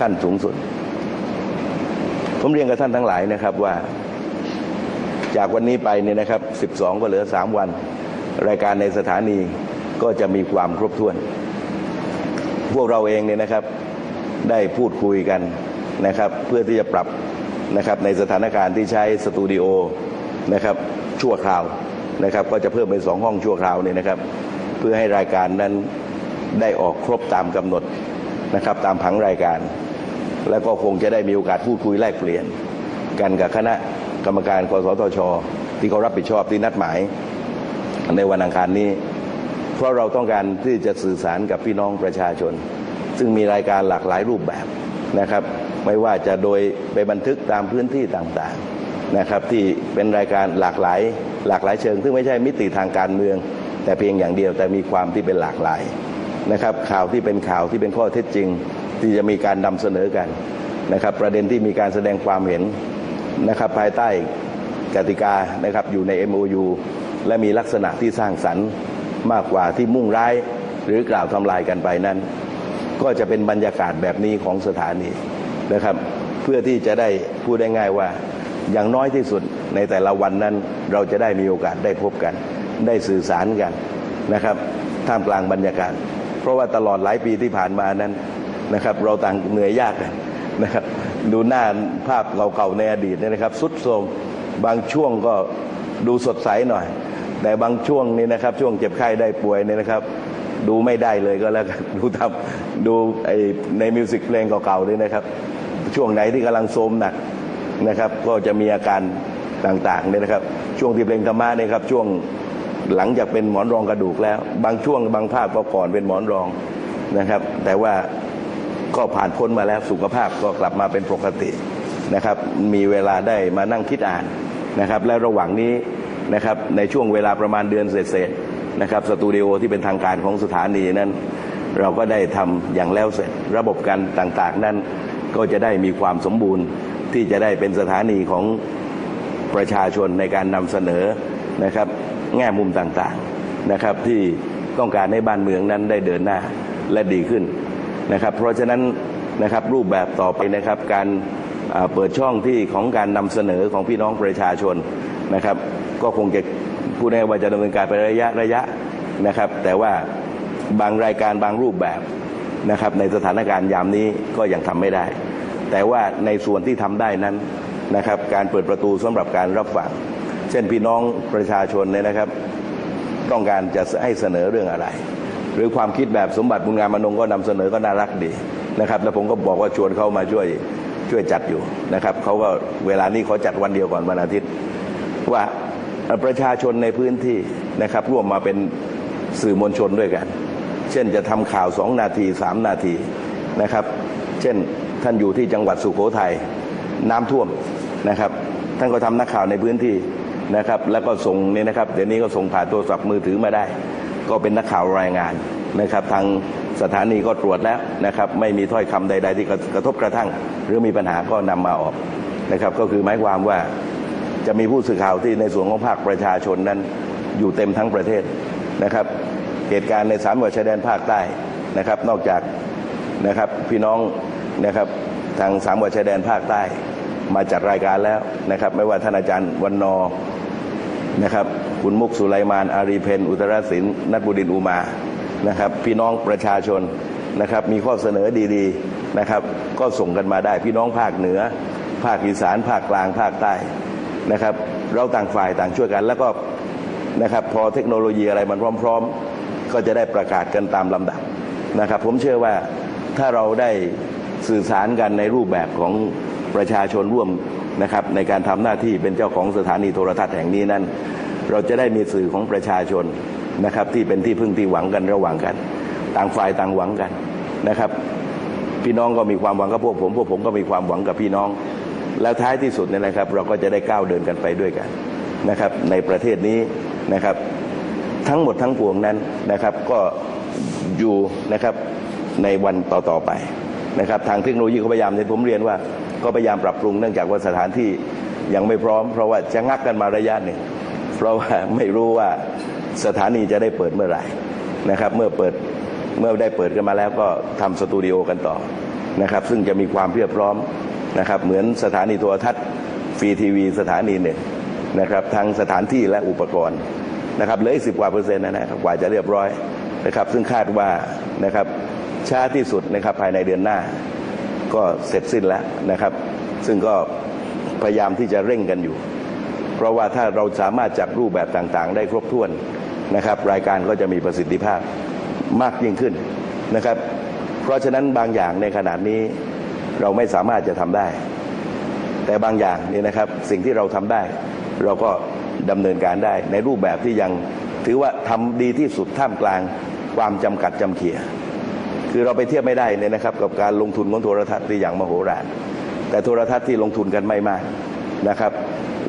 ขั้นสูงสุด ผมเรียนกับท่านทั้งหลายนะครับว่า จากวันนี้ไปเนี่ยนะครับ 12 ก็เหลือ 3 วัน รายการในสถานีก็จะมีความครบถ้วน พวกเราเองเนี่ยนะครับได้พูดคุยกันนะครับ เพื่อที่จะปรับนะครับในสถานการณ์ที่ใช้สตูดิโอนะครับชั่วคราวนะครับ ก็จะเพิ่มเป็นสองห้องชั่วคราวเนี่ยนะครับ เพื่อให้รายการนั้นได้ออกครบตามกำหนด นะครับตามผังรายการ แล้วก็คงจะได้มีโอกาสพูดคุยแลกเปลี่ยน กันกับคณะกรรมการกสทช ที่เขารับผิดชอบที่นัดหมาย ในวันอังคารนี้ เพราะเราต้องการที่จะสื่อสารกับพี่น้องประชาชน ซึ่งมีรายการหลากหลายรูปแบบนะครับ ไม่ว่าจะโดยไปบันทึกตามพื้นที่ต่างๆนะครับ ที่เป็นรายการหลากหลายหลากหลายเชิง ซึ่งไม่ใช่มิติทางการเมือง แต่เพียงอย่างเดียวแต่มีความที่เป็นหลากหลาย นะครับข่าวที่เป็นข่าวที่เป็นข้อเท็จจริง ที่จะมีการนำเสนอกันนะครับ ประเด็นที่มีการแสดงความเห็นนะครับภายใต้กติกานะครับอยู่ใน MOU และมีลักษณะที่สร้างสรรค์มากกว่าที่มุ่งร้ายหรือกล่าวทำลายกันไปนั้น ก็จะเป็นบรรยากาศแบบนี้ของสถานีนะครับ เพื่อที่จะได้พูดได้ง่ายว่าอย่างน้อยที่สุดในแต่ละวันนั้น เราจะได้มีโอกาสได้พบกัน ได้สื่อสารกันนะครับ ท่ามกลางบรรยากาศ เพราะว่าตลอดหลายปีที่ผ่านมานั้นนะครับ เราต่างเหนื่อยยากกันนะครับ ดูหน้าภาพเก่าๆในอดีตเนี่ยนะครับ สุดโทมบางช่วงก็ดูสดใสหน่อย แต่บางช่วงนี้นะครับ ช่วงเจ็บไข้ได้ป่วยเนี่ยนะครับ ดูไม่ได้เลยก็แล้วกันดูทำดูไอในมิวสิกเพลงเก่าๆนี่นะครับ ช่วงไหนที่กำลังโทมหนักนะครับ ก็จะมีอาการต่างๆเนี่ยนะครับ ช่วงที่เพลงธรรมะเนี่ยครับช่วง หลังจากเป็นหมอนรองกระดูกแล้ว บางช่วงบางภาพก็ก่อนเป็นหมอนรองนะครับ แต่ว่าก็ผ่านพ้นมาแล้วสุขภาพก็กลับมาเป็นปกตินะครับ มีเวลาได้มานั่งคิดอ่านนะครับ และระหว่างนี้นะครับในช่วงเวลาประมาณเดือนเศษๆนะครับสตูดิโอที่เป็นทางการของสถานีนั้น เราก็ได้ทำอย่างแล้วเสร็จ ระบบการต่างๆ นั้นก็จะได้มีความสมบูรณ์ที่จะได้เป็นสถานีของประชาชนในการนำเสนอนะครับ แง่มุมต่างๆนะครับที่ต้องการให้บ้านเมืองนั้นได้เดินหน้าและดีขึ้นนะครับ เพราะฉะนั้นนะครับรูปแบบต่อไปนะครับการเปิดช่องที่ของการนำเสนอของพี่น้องประชาชนนะครับ ก็คงจะพูดได้ว่าจะดำเนินการไประยะระยะนะครับ แต่ว่าบางรายการบางรูปแบบนะครับ ในสถานการณ์ยามนี้ก็ยังทำไม่ได้ แต่ว่าในส่วนที่ทำได้นั้นนะครับ การเปิดประตูสำหรับการรับฟัง ช่นพี่น้องประชาชนเนี่ยนะครับ ต้องการจะให้เสนอเรื่องอะไร หรือความคิดแบบสมบัติบุญงามมนงก็นำเสนอก็น่ารักดีนะครับ แล้วผมก็บอกว่าชวนเขามาช่วยช่วยจัดอยู่นะครับเขาก็เวลานี้เขาจัดวันเดียวก่อนวันอาทิตย์ ว่าประชาชนในพื้นที่นะครับร่วมมาเป็นสื่อมวลชนด้วยกัน เช่นจะทำข่าวสองนาทีสามนาทีนะครับ เช่นท่านอยู่ที่จังหวัดสุโขทัยน้ำท่วมนะครับ ท่านก็ทำนักข่าวในพื้นที่ นะครับ แล้วก็ส่งเนี่ยนะครับเดี๋ยวนี้ก็ส่งผ่านโทรศัพท์มือถือมาได้ ก็เป็นนักข่าวรายงานนะครับ ทางสถานีก็ตรวจแล้วนะครับ ไม่มีถ้อยคำใด ๆ ที่กระทบกระทั่ง หรือมีปัญหาก็นำมาออกนะครับ ก็คือหมายความว่าจะมีผู้สื่อข่าวที่ในส่วนของภาคประชาชนนั้น อยู่เต็มทั้งประเทศนะครับ เหตุการณ์ในสามจังหวัดชายแดนภาคใต้นะครับ นอกจากนะครับพี่น้องนะครับทางสามจังหวัดชายแดนภาคใต้มาจัดรายการแล้วนะครับ ไม่ว่าท่านอาจารย์วันนอ นะครับ คุณมุกสุไลมาน อารีเพน อุตรศิลป์นัทบุดินอุมา นะครับ พี่น้องประชาชนนะครับ มีข้อเสนอดีๆนะครับ ก็ส่งกันมาได้ พี่น้องภาคเหนือ ภาคอีสาน ภาคกลาง ภาคใต้นะครับ เราต่างฝ่ายต่างช่วยกัน แล้วก็นะครับ พอเทคโนโลยีอะไรมันพร้อม ๆ ก็จะได้ประกาศกันตามลำดับนะครับ ผมเชื่อว่าถ้าเราได้สื่อสารกันในรูปแบบของ ประชาชนร่วมนะครับในการทำหน้าที่เป็นเจ้าของสถานีโทรทัศน์แห่งนี้นั้น เราจะได้มีสื่อของประชาชนนะครับที่เป็นที่พึ่งที่หวังกันระหว่างกัน ต่างฝ่ายต่างหวังกันนะครับ พี่น้องก็มีความหวังกับพวกผม พวกผมก็มีความหวังกับพี่น้อง แล้วท้ายที่สุดเนี่ยนะครับ เราก็จะได้ก้าวเดินกันไปด้วยกันนะครับ ในประเทศนี้นะครับ ทั้งหมดทั้งปวงนั้นนะครับก็อยู่นะครับในวันต่อๆไปนะครับ ทางเทคโนโลยีก็พยายามในผมเรียนว่า ก็พยายามปรับปรุงเนื่องจากว่าสถานที่ยังไม่พร้อม เพราะว่าจะงักกันมาระยะหนึ่ง เพราะว่าไม่รู้ว่าสถานีจะได้เปิดเมื่อไหร่นะครับ เมื่อเปิดเมื่อได้เปิดกันมาแล้วก็ทำสตูดิโอกันต่อนะครับ ซึ่งจะมีความเพียบพร้อมนะครับ เหมือนสถานีโทรทัศน์ฟรีทีวีสถานีหนึ่งนะครับทั้งสถานที่และอุปกรณ์นะครับเหลืออีกสิบกว่าเปอร์เซ็นต์นะครับกว่าจะเรียบร้อยนะครับ ซึ่งคาดว่านะครับช้าที่สุดนะครับภายในเดือนหน้า ก็เสร็จสิ้นแล้วนะครับ ซึ่งก็พยายามที่จะเร่งกันอยู่ เพราะว่าถ้าเราสามารถจัดรูปแบบต่างๆ ได้ครบถ้วนนะครับ รายการก็จะมีประสิทธิภาพมากยิ่งขึ้นนะครับ เพราะฉะนั้นบางอย่างในขณะนี้เราไม่สามารถจะทำได้ แต่บางอย่างนี่นะครับสิ่งที่เราทำได้ เราก็ดำเนินการได้ในรูปแบบที่ยังถือว่าทำดีที่สุดท่ามกลางความจำกัดจำเขี่ย คือเราไปเทียบไม่ได้เนี่ยนะครับ กับการลงทุนของโทรทัศน์ที่อย่างมโหฬารแต่โทรทัศน์ที่ลงทุนกันไม่มากนะครับ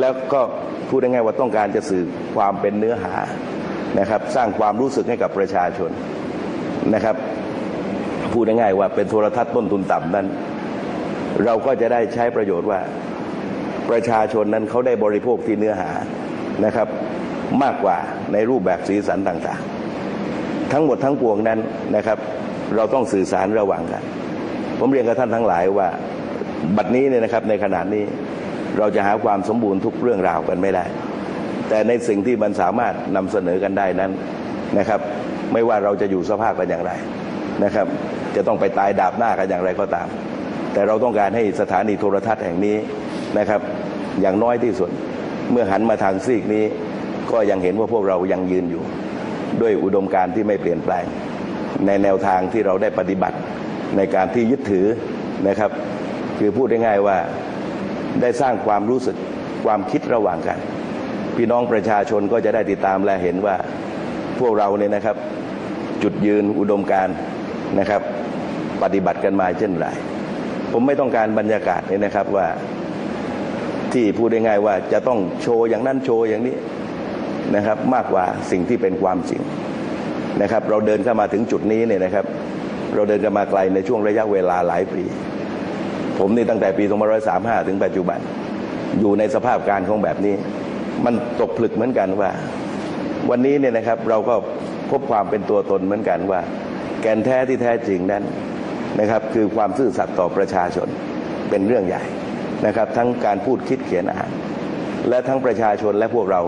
แล้วก็พูดง่ายๆว่าต้องการจะสื่อความเป็นเนื้อหานะครับ สร้างความรู้สึกให้กับประชาชนนะครับ พูดง่ายๆว่าเป็นโทรทัศน์ต้นทุนต่ำนั้น เราก็จะได้ใช้ประโยชน์ว่าประชาชนนั้นเขาได้บริโภคที่เนื้อหานะครับ มากกว่าในรูปแบบสีสันต่างๆ ทั้งหมดทั้งปวงนั้นนะครับ เราต้องสื่อสารระหว่างกัน ผมเรียนกับท่านทั้งหลายว่า บัดนี้เนี่ยนะครับในขณะนี้เราจะหาความสมบูรณ์ทุกเรื่องราวกันไม่ได้ แต่ในสิ่งที่มันสามารถนำเสนอกันได้นั้นนะครับ ไม่ว่าเราจะอยู่สภาพกันอย่างไรนะครับ จะต้องไปตายดาบหน้ากันอย่างไรก็ตาม แต่เราต้องการให้สถานีโทรทัศน์แห่งนี้นะครับ อย่างน้อยที่สุด เมื่อหันมาทางซีกนี้ ก็ยังเห็นว่าพวกเรายังยืนอยู่ ด้วยอุดมการณ์ที่ไม่เปลี่ยนแปลง ในแนวทางที่เราได้ปฏิบัติในการที่ยึดถือนะครับ คือพูดง่ายๆว่าได้สร้างความรู้สึกความคิดระหว่างกัน พี่น้องประชาชนก็จะได้ติดตามและเห็นว่าพวกเราเนี่ยนะครับ จุดยืนอุดมการนะครับ ปฏิบัติกันมาเช่นไรผมไม่ต้องการบรรยากาศเนี่ยนะครับว่าที่พูดง่ายๆว่าจะต้องโชว์อย่างนั้นโชว์อย่างนี้นะครับ มากกว่าสิ่งที่เป็นความจริง นะครับ เราเดินเข้ามาถึงจุดนี้เนี่ยนะครับ เราเดินกันมาไกลในช่วงระยะเวลาหลายปี ผมนี่ตั้งแต่ปี2535 ถึงปัจจุบัน อยู่ในสภาพการของแบบนี้ มันตกผลึกเหมือนกันว่า วันนี้เนี่ยนะครับเราก็พบความเป็นตัวตนเหมือนกันว่า แกนแท้ที่แท้จริงนั้นนะครับ คือความซื่อสัตย์ต่อประชาชนเป็นเรื่องใหญ่นะครับ ทั้งการพูดคิดเขียนอ่านและทั้งประชาชนและพวกเรา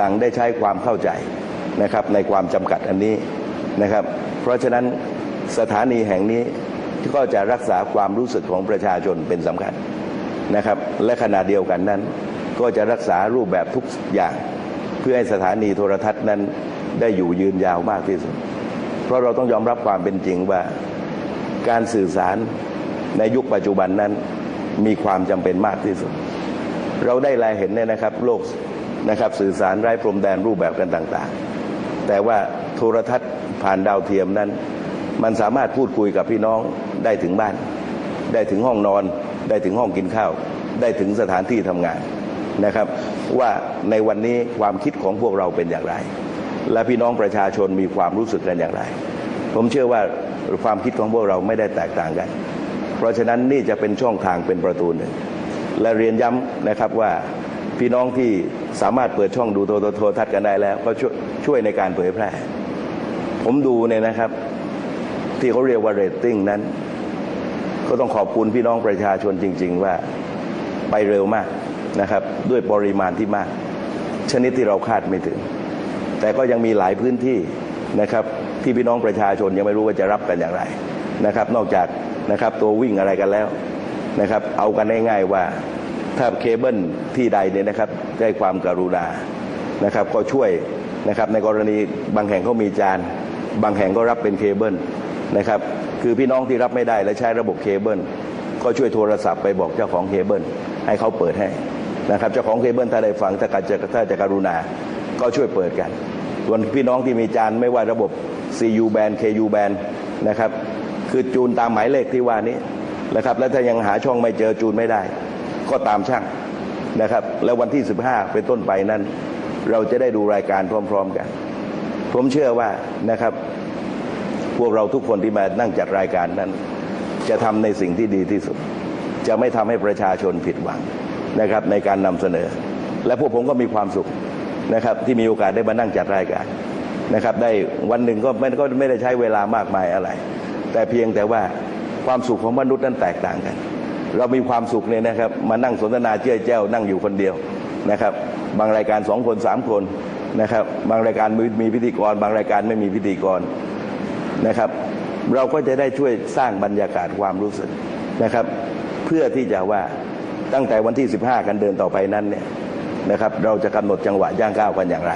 ต่างได้ใช้ความเข้าใจ นะครับในความจำกัดอันนี้นะครับ เพราะฉะนั้นสถานีแห่งนี้ก็จะรักษาความรู้สึกของประชาชนเป็นสำคัญนะครับ และขณะเดียวกันนั้น ก็จะรักษารูปแบบทุกอย่าง เพื่อให้สถานีโทรทัศน์นั้นได้อยู่ยืนยาวมากที่สุด เพราะเราต้องยอมรับความเป็นจริงว่าการสื่อสารในยุคปัจจุบันนั้นมีความจำเป็นมากที่สุด เราได้แลเห็นเนี่ยนะครับ โลกนะครับสื่อสารไร้พรมแดนรูปแบบกันต่าง ๆ แต่ว่าโทรทัศน์ผ่านดาวเทียมนั้น มันสามารถพูดคุยกับพี่น้องได้ถึงบ้าน ได้ถึงห้องนอน ได้ถึงห้องกินข้าว ได้ถึงสถานที่ทำงานนะครับ ว่าในวันนี้ความคิดของพวกเราเป็นอย่างไร และพี่น้องประชาชนมีความรู้สึกกันอย่างไร ผมเชื่อว่าความคิดของพวกเราไม่ได้แตกต่างกัน เพราะฉะนั้นนี่จะเป็นช่องทางเป็นประตูหนึ่ง และเรียนย้ำนะครับว่าพี่น้องที่สามารถเปิดช่องดูโทรทรทัศน์กันได้แล้ว ก็ ช่วยในการเผยแพร่ ผมดูเนี่ยนะครับ ที่เขาเรียกว่าเรตติ้งนั้น ก็ต้องขอบคุณพี่น้องประชาชนจริง ๆ ว่าไปเร็วมากนะครับ ด้วยปริมาณที่มาก ชนิดที่เราคาดไม่ถึง แต่ก็ยังมีหลายพื้นที่นะครับ ที่พี่น้องประชาชนยังไม่รู้ว่าจะรับกันอย่างไรนะครับ นอกจากนะครับตัววิ่งอะไรกันแล้วนะครับ เอากันง่ายๆว่าถ้าเคเบิลที่ใดเนี่ยนะครับได้ความกรุณานะครับ ก็ช่วย นะครับในกรณีบางแห่งเขามีจาน บางแห่งก็รับเป็นเคเบิลนะครับคือพี่น้องที่รับไม่ได้และใช้ระบบเคเบิลก็ช่วยโทรศัพท์ไปบอกเจ้าของเคเบิลให้เขาเปิดให้นะครับเจ้าของเคเบิลถ้าได้ฟังถ้าการจะถ้าจะกรุณาก็ช่วยเปิดกันส่วนพี่น้องที่มีจานไม่ว่าระบบ CU band KU band นะครับคือจูนตามหมายเลขที่ว่านี้นะครับและถ้ายังหาช่องไม่เจอจูนไม่ได้ ก็ตามช่างนะครับ แล้ววันที่ 15 เป็นต้นไปนั้น เราจะได้ดูรายการพร้อม ๆกัน ผมเชื่อว่านะครับ พวกเราทุกคนที่มานั่งจัดรายการนั้น จะทำในสิ่งที่ดีที่สุด จะไม่ทำให้ประชาชนผิดหวังนะครับ ในการนำเสนอ และพวกผมก็มีความสุขนะครับ ที่มีโอกาสได้มานั่งจัดรายการนะครับ ได้วันหนึ่งก็ไม่ก็ไม่ได้ใช้เวลามากมายอะไร แต่เพียงแต่ว่าความสุขของมนุษย์นั้นแตกต่างกัน เรามีความสุขเนี่ยนะครับ มานั่งสนทนาเจ้ยแจ้วนั่งอยู่คนเดียวนะครับ บางรายการสองคนสามคนนะครับ บางรายการมีมีพิธีกร บางรายการไม่มีพิธีกรนะครับ เราก็จะได้ช่วยสร้างบรรยากาศความรู้สึกนะครับ เพื่อที่จะว่าตั้งแต่วันที่ 15 กันเดินต่อไปนั้นเนี่ยนะครับ เราจะกำหนดจังหวะย่างก้าวกันอย่างไร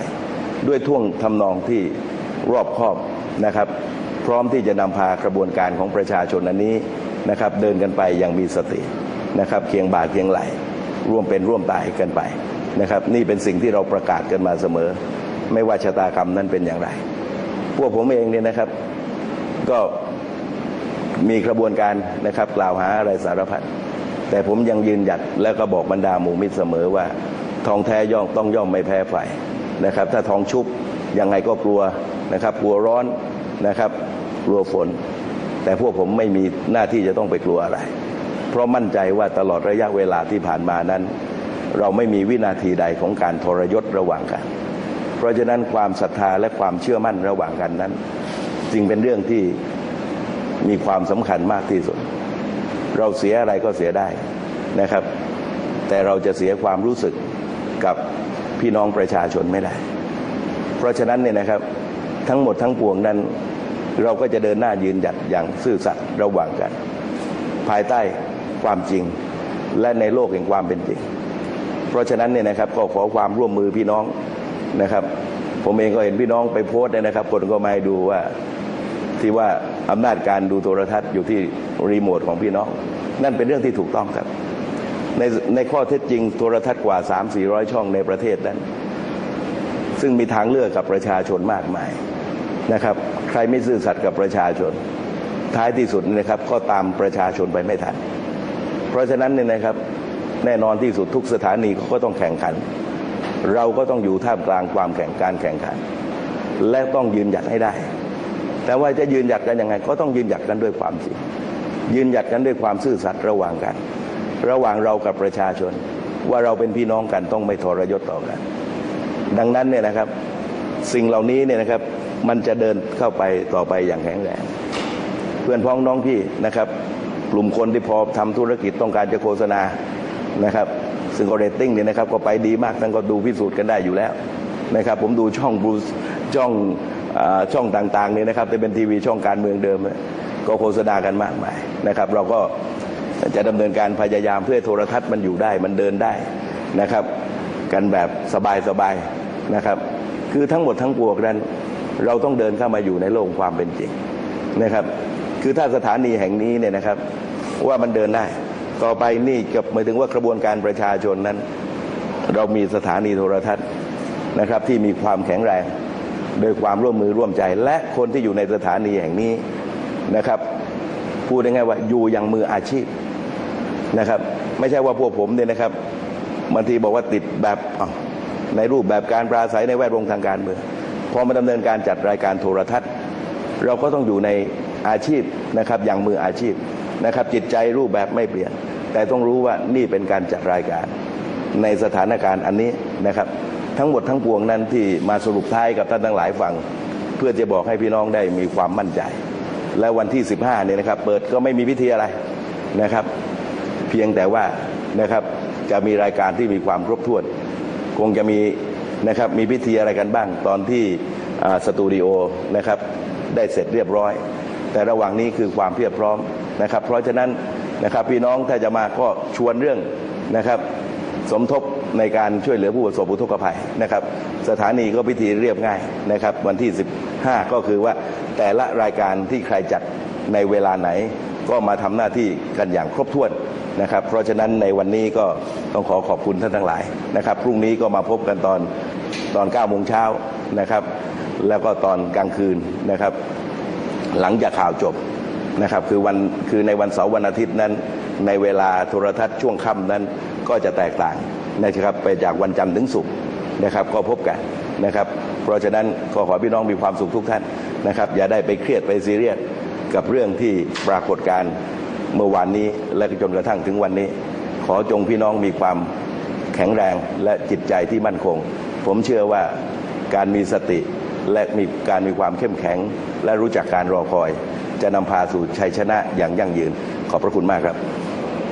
ด้วยท่วงทำนองที่รอบคอบนะครับ พร้อมที่จะนำพากระบวนการของประชาชนอันนี้นะครับ เดินกันไปอย่างมีสตินะครับ เคียงบ่าเคียงไหลร่วมเป็นร่วมตายกันไป นะครับ นี่เป็นสิ่งที่เราประกาศกันมาเสมอ ไม่ว่าชะตากรรมนั้นเป็นอย่างไร พวกผมเองเนี่ยนะครับ ก็มีกระบวนการนะครับ กล่าวหาอะไรสารพัดแต่ผมยังยืนหยัดแล้วก็บอกบรรดาหมู่มิตรเสมอว่า ทองแท้ย่อมต้องย่อมไม่แพ้ไฟนะครับ ถ้าทองชุบยังไงก็กลัวนะครับ กลัวร้อนนะครับ กลัวฝน แต่พวกผมไม่มีหน้าที่จะต้องไปกลัวอะไร เพราะมั่นใจว่าตลอดระยะเวลาที่ผ่านมานั้น เราไม่มีวินาทีใดของการทรยศระหว่างกัน เพราะฉะนั้นความศรัทธาและความเชื่อมั่นระหว่างกันนั้น จึงเป็นเรื่องที่มีความสำคัญมากที่สุด เราเสียอะไรก็เสียได้นะครับ แต่เราจะเสียความรู้สึกกับพี่น้องประชาชนไม่ได้ เพราะฉะนั้นเนี่ยนะครับทั้งหมดทั้งปวงนั้น เราก็จะเดินหน้ายืนหยัดอย่างซื่อสัตย์ระหว่างกัน ภายใต้ความจริงและในโลกแห่งความเป็นจริง เพราะฉะนั้นเนี่ยนะครับก็ขอความร่วมมือพี่น้องนะครับ ผมเองก็เห็นพี่น้องไปโพสต์เนี่ยนะครับ คนก็มาดูว่าที่ว่าอำนาจการดูโทรทัศน์อยู่ที่รีโมทของพี่น้อง นั่นเป็นเรื่องที่ถูกต้องครับ ในในข้อเท็จจริงโทรทัศน์กว่า 3 4 0 0 ช่องในประเทศนั้น ซึ่งมีทางเลือกกับประชาชนมากมายนะครับ ใครไม่ซื่อสัตย์กับประชาชน ท้ายที่สุดนะครับ ก็ตามประชาชนไปไม่ทัน เพราะฉะนั้นเนี่ยนะครับ แน่นอนที่สุดทุกสถานีเขาก็ต้องแข่งขัน เราก็ต้องอยู่ท่ามกลางความแข่งการแข่งขัน และต้องยืนหยัดให้ได้ แต่ว่าจะยืนหยัดกันยังไง ก็ต้องยืนหยัดกันด้วยความจริงยืนหยัดกันด้วยความซื่อสัตย์ระหว่างกัน ระหว่างเรากับประชาชน ว่าเราเป็นพี่น้องกันต้องไม่ทรยศต่อกัน ดังนั้นเนี่ยนะครับสิ่งเหล่านี้เนี่ยนะครับมันจะเดินเข้าไปต่อไปอย่างแข็งแรงเพื่อนพ้องน้องพี่นะครับ กลุ่มคนที่พอทำธุรกิจต้องการจะโฆษณา นะครับ ซึ่งก็เรตติ้งเนี่ยนะครับก็ไปดีมากท่านก็ดูพิสูจน์กันได้อยู่แล้วนะครับ ผมดูช่องบรูช่องอาช่องต่างๆเนี่ยนะครับจะเป็นทีวีช่องการเมืองเดิม ก็โฆษณากันมากมายนะครับ เราก็จะดำเนินการพยายามเพื่อโทรทัศน์มันอยู่ได้มันเดินได้นะครับ กันแบบสบายๆนะครับ คือทั้งหมดทั้งปวงนั้น เราต้องเดินเข้ามาอยู่ในโลกความเป็นจริงนะครับ คือถ้าสถานีแห่งนี้เนี่ยนะครับ ว่ามันเดินได้ ต่อไปนี่กับหมายถึงว่ากระบวนการประชาชนนั้น เรามีสถานีโทรทัศน์นะครับ ที่มีความแข็งแรง โดยความร่วมมือร่วมใจ และคนที่อยู่ในสถานีแห่งนี้นะครับพูดง่ายๆว่าอยู่อย่างมืออาชีพนะครับ ไม่ใช่ว่าพวกผมเนี่ยนะครับบางทีบอกว่าติดแบบในรูปแบบการปราศัยในแวดวงทางการเมืองพอมาดำเนินการจัดรายการโทรทัศน์ เราก็ต้องอยู่ในอาชีพนะครับอย่างมืออาชีพนะครับจิตใจรูปแบบไม่เปลี่ยน แต่ต้องรู้ว่านี่เป็นการจัดรายการในสถานการณ์อันนี้นะครับ ทั้งหมดทั้งปวงนั้นที่มาสรุปท้ายกับท่านทั้งหลายฟัง เพื่อจะบอกให้พี่น้องได้มีความมั่นใจ และวันที่ 15เนี่ยนะครับ เปิดก็ไม่มีพิธีอะไรนะครับ เพียงแต่ว่านะครับจะมีรายการที่มีความครบถ้วน คงจะมีนะครับมีพิธีอะไรกันบ้างตอนที่สตูดิโอนะครับได้เสร็จเรียบร้อย แต่ระหว่างนี้คือความเพียบพร้อมนะครับ เพราะฉะนั้น นะครับพี่น้องถ้าจะมาก็ชวนเรื่องนะครับ สมทบในการช่วยเหลือผู้ประสบอุทกภัยนะครับ สถานีก็พิธีเรียบง่ายนะครับ วันที่ 15 ก็คือว่าแต่ละรายการที่ใครจัดในเวลาไหนก็มาทำหน้าที่กันอย่างครบถ้วนนะครับ เพราะฉะนั้นในวันนี้ก็ต้องขอขอบคุณท่านทั้งหลายนะครับ พรุ่งนี้ก็มาพบกันตอนตอน9โมงเช้านะครับ แล้วก็ตอนกลางคืนนะครับ หลังจากข่าวจบ นะครับคือวันคือในวันเสาร์วันอาทิตย์นั้น ในเวลาโทรทัศน์ช่วงค่ำนั้นก็จะแตกต่างนะครับไปจากวันจันทร์ถึงศุกร์นะครับก็พบกันนะครับ เพราะฉะนั้นก็ขอพี่น้องมีความสุขทุกท่านนะครับ อย่าได้ไปเครียดไปซีเรียสกับเรื่องที่ปรากฏการเมื่อวานนี้และจนกระทั่งถึงวันนี้ ขอจงพี่น้องมีความแข็งแรงและจิตใจที่มั่นคง ผมเชื่อว่าการมีสติและมีการมีความเข้มแข็ง และรู้จักการรอคอย จะนำพาสู่ชัยชนะอย่างยั่งยืน ขอบพระคุณมากครับ